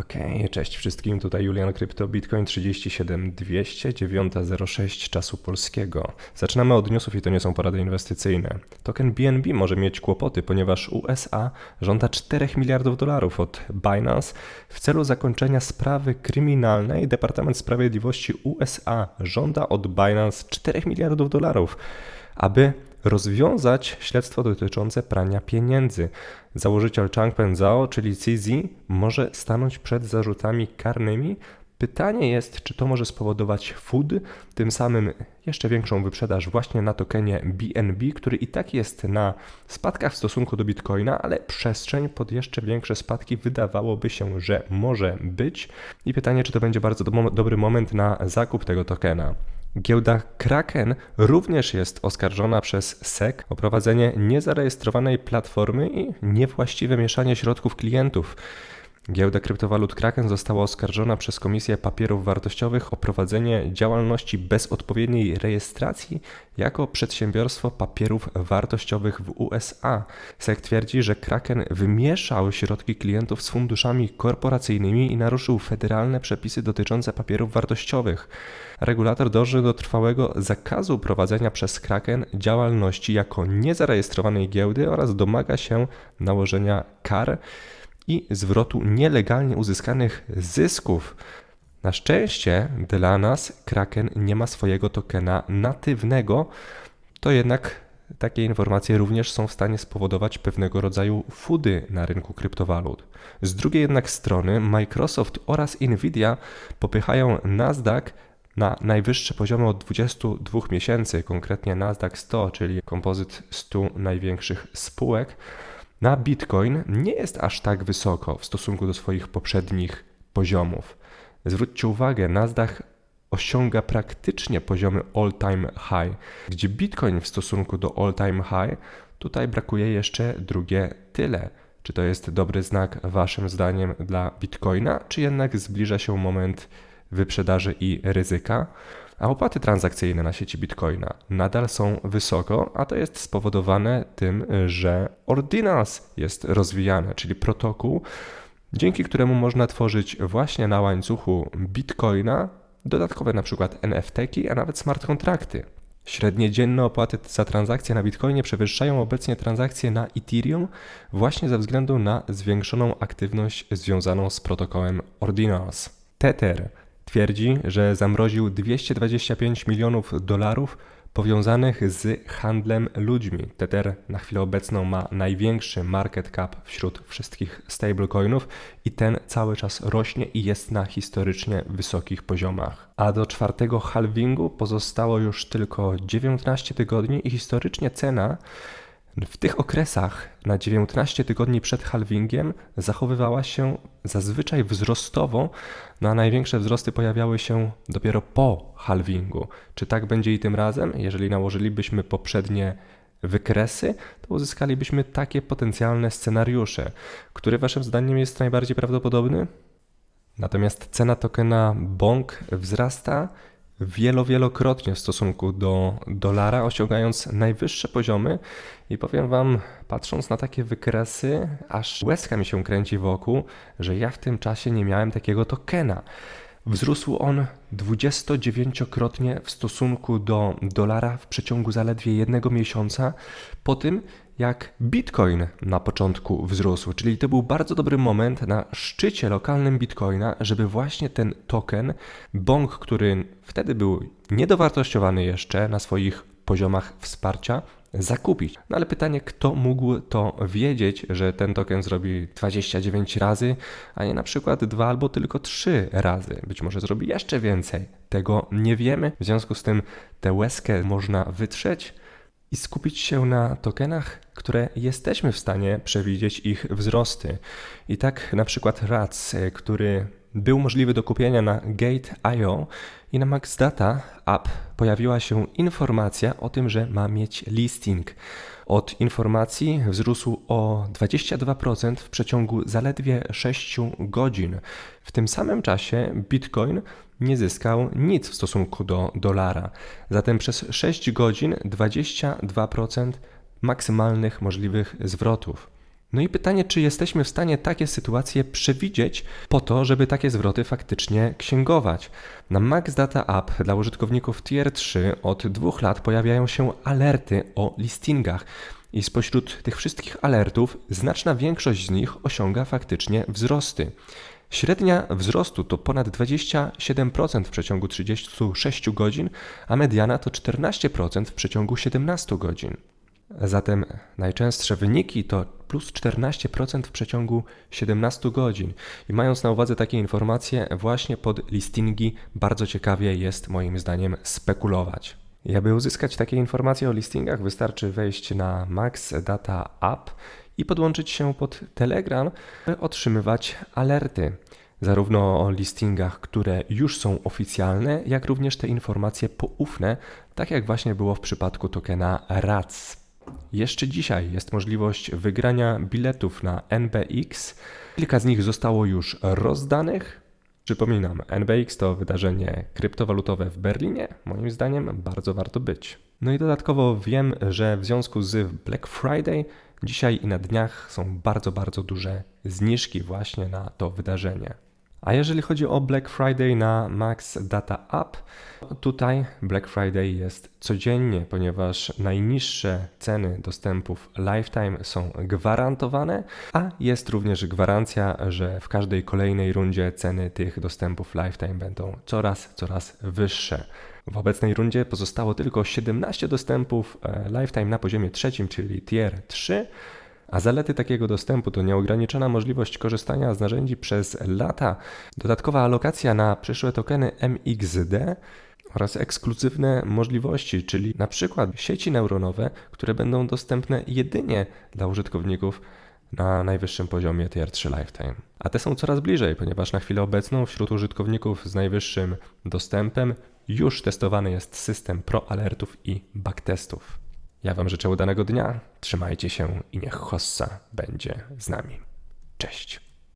Okej, cześć wszystkim, tutaj Julian Krypto, Bitcoin 37200, 9.06 czasu polskiego. Zaczynamy od newsów i to nie są porady inwestycyjne. Token BNB może mieć kłopoty, ponieważ USA żąda 4 miliardów dolarów od Binance w celu zakończenia sprawy kryminalnej. Departament Sprawiedliwości USA żąda od Binance 4 miliardów dolarów, aby rozwiązać śledztwo dotyczące prania pieniędzy. Założyciel Changpeng Zhao, czyli CZ, może stanąć przed zarzutami karnymi. Pytanie jest, czy to może spowodować food, tym samym jeszcze większą wyprzedaż właśnie na tokenie BNB, który i tak jest na spadkach w stosunku do Bitcoina, ale przestrzeń pod jeszcze większe spadki wydawałoby się, że może być. I pytanie, czy to będzie bardzo do dobry moment na zakup tego tokena. Giełda Kraken również jest oskarżona przez SEC o prowadzenie niezarejestrowanej platformy i niewłaściwe mieszanie środków klientów. Giełda kryptowalut Kraken została oskarżona przez Komisję Papierów Wartościowych o prowadzenie działalności bez odpowiedniej rejestracji jako przedsiębiorstwo papierów wartościowych w USA. SEC twierdzi, że Kraken wymieszał środki klientów z funduszami korporacyjnymi i naruszył federalne przepisy dotyczące papierów wartościowych. Regulator dąży do trwałego zakazu prowadzenia przez Kraken działalności jako niezarejestrowanej giełdy oraz domaga się nałożenia kar i zwrotu nielegalnie uzyskanych zysków. Na szczęście dla nas Kraken nie ma swojego tokena natywnego, to jednak takie informacje również są w stanie spowodować pewnego rodzaju fudy na rynku kryptowalut. Z drugiej jednak strony Microsoft oraz Nvidia popychają Nasdaq na najwyższe poziomy od 22 miesięcy, konkretnie Nasdaq 100, czyli kompozyt 100 największych spółek na Bitcoin nie jest aż tak wysoko w stosunku do swoich poprzednich poziomów. Zwróćcie uwagę, Nasdaq osiąga praktycznie poziomy all-time high, gdzie Bitcoin w stosunku do all-time high tutaj brakuje jeszcze drugie tyle. Czy to jest dobry znak waszym zdaniem dla Bitcoina, czy jednak zbliża się moment wyprzedaży i ryzyka? A opłaty transakcyjne na sieci Bitcoina nadal są wysoko, a to jest spowodowane tym, że Ordinals jest rozwijane, czyli protokół, dzięki któremu można tworzyć właśnie na łańcuchu Bitcoina dodatkowe na przykład NFT-ki, a nawet smart kontrakty. Średnie dzienne opłaty za transakcje na Bitcoinie przewyższają obecnie transakcje na Ethereum właśnie ze względu na zwiększoną aktywność związaną z protokołem Ordinals. Tether twierdzi, że zamroził 225 milionów dolarów powiązanych z handlem ludźmi. Tether na chwilę obecną ma największy market cap wśród wszystkich stablecoinów i ten cały czas rośnie i jest na historycznie wysokich poziomach. A do czwartego halvingu pozostało już tylko 19 tygodni i historycznie cena w tych okresach na 19 tygodni przed halvingiem zachowywała się zazwyczaj wzrostowo, no a największe wzrosty pojawiały się dopiero po halvingu. Czy tak będzie i tym razem? Jeżeli nałożylibyśmy poprzednie wykresy, to uzyskalibyśmy takie potencjalne scenariusze. Który waszym zdaniem jest najbardziej prawdopodobny? Natomiast cena tokena BONG wzrasta wielo, wielokrotnie w stosunku do dolara, osiągając najwyższe poziomy. I powiem Wam, patrząc na takie wykresy, aż łezka mi się kręci wokół, że ja w tym czasie nie miałem takiego tokena. Wzrósł on 29-krotnie w stosunku do dolara w przeciągu zaledwie jednego miesiąca po tym, jak Bitcoin na początku wzrósł. Czyli to był bardzo dobry moment na szczycie lokalnym Bitcoina, żeby właśnie ten token, bong, który wtedy był niedowartościowany jeszcze na swoich poziomach wsparcia, zakupić. No ale pytanie, kto mógł to wiedzieć, że ten token zrobi 29 razy, a nie na przykład dwa albo tylko trzy razy. Być może zrobi jeszcze więcej. Tego nie wiemy. W związku z tym tę łezkę można wytrzeć i skupić się na tokenach, które jesteśmy w stanie przewidzieć ich wzrosty. I tak na przykład RAC, który był możliwy do kupienia na Gate.io i na MaxData App pojawiła się informacja o tym, że ma mieć listing. Od informacji wzrósł o 22% w przeciągu zaledwie 6 godzin. W tym samym czasie Bitcoin nie zyskał nic w stosunku do dolara. Zatem przez 6 godzin 22% maksymalnych możliwych zwrotów. No i pytanie, czy jesteśmy w stanie takie sytuacje przewidzieć po to, żeby takie zwroty faktycznie księgować. Na Max Data App dla użytkowników Tier 3 od dwóch lat pojawiają się alerty o listingach. I spośród tych wszystkich alertów znaczna większość z nich osiąga faktycznie wzrosty. Średnia wzrostu to ponad 27% w przeciągu 36 godzin, a mediana to 14% w przeciągu 17 godzin. Zatem najczęstsze wyniki to plus 14% w przeciągu 17 godzin. I mając na uwadze takie informacje, właśnie pod listingi bardzo ciekawie jest moim zdaniem spekulować. I aby uzyskać takie informacje o listingach, wystarczy wejść na Max Data App i podłączyć się pod Telegram, by otrzymywać alerty. Zarówno o listingach, które już są oficjalne, jak również te informacje poufne, tak jak właśnie było w przypadku tokena RAC. Jeszcze dzisiaj jest możliwość wygrania biletów na NBX. Kilka z nich zostało już rozdanych. Przypominam, NBX to wydarzenie kryptowalutowe w Berlinie. Moim zdaniem bardzo warto być. No i dodatkowo wiem, że w związku z Black Friday dzisiaj i na dniach są bardzo, bardzo duże zniżki właśnie na to wydarzenie. A jeżeli chodzi o Black Friday na Max Data App, tutaj Black Friday jest codziennie, ponieważ najniższe ceny dostępów Lifetime są gwarantowane, a jest również gwarancja, że w każdej kolejnej rundzie ceny tych dostępów Lifetime będą coraz, coraz wyższe. W obecnej rundzie pozostało tylko 17 dostępów e, Lifetime na poziomie trzecim, czyli Tier 3. A zalety takiego dostępu to nieograniczona możliwość korzystania z narzędzi przez lata, dodatkowa alokacja na przyszłe tokeny MXD oraz ekskluzywne możliwości, czyli na przykład sieci neuronowe, które będą dostępne jedynie dla użytkowników na najwyższym poziomie Tier 3 Lifetime. A te są coraz bliżej, ponieważ na chwilę obecną wśród użytkowników z najwyższym dostępem już testowany jest system Pro Alertów i backtestów. Ja Wam życzę udanego dnia, trzymajcie się i niech Hossa będzie z nami. Cześć.